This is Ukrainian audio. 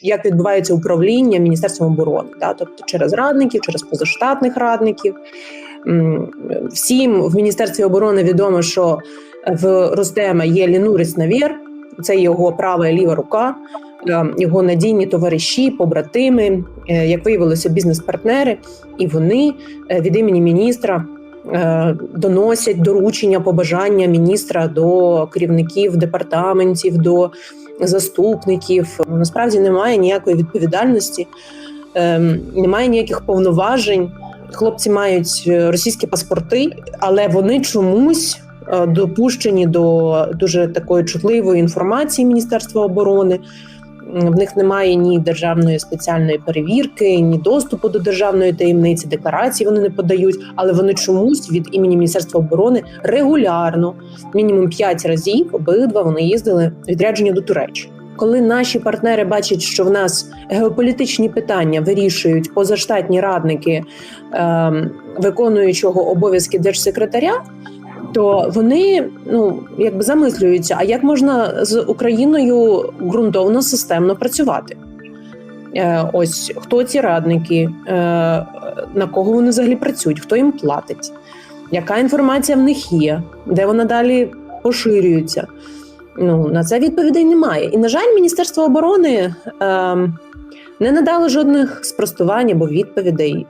як відбувається управління Міністерством оборони, да? тобто через радників, через позаштатних радників. Всім в Міністерстві оборони відомо, що в Роздема є Лінурець Навір, це його права і ліва рука, е, його надійні товариші, побратими, е, як виявилося, бізнес-партнери, і вони е, від імені міністра доносять доручення, побажання міністра до керівників департаментів, до заступників. Насправді немає ніякої відповідальності, ем, немає ніяких повноважень. Хлопці мають е, російські паспорти, але вони чомусь е, допущені до дуже такої чутливої інформації Міністерства оборони. В них немає ні державної спеціальної перевірки, ні доступу до державної таємниці, декларації вони не подають, але вони чомусь від імені Міністерства оборони регулярно, мінімум 5 разів, обидва вони їздили відрядження до Туреччини. Коли наші партнери бачать, що в нас геополітичні питання вирішують позаштатні радники ем, виконуючого обов'язки держсекретаря, то вони ну якби замислюються, а як можна з Україною ґрунтовно системно працювати? Е, ось хто ці радники, е, на кого вони взагалі працюють, хто їм платить, яка інформація в них є, де вона далі поширюється. Ну на це відповідей немає. І на жаль, Міністерство оборони е, не надало жодних спростувань або відповідей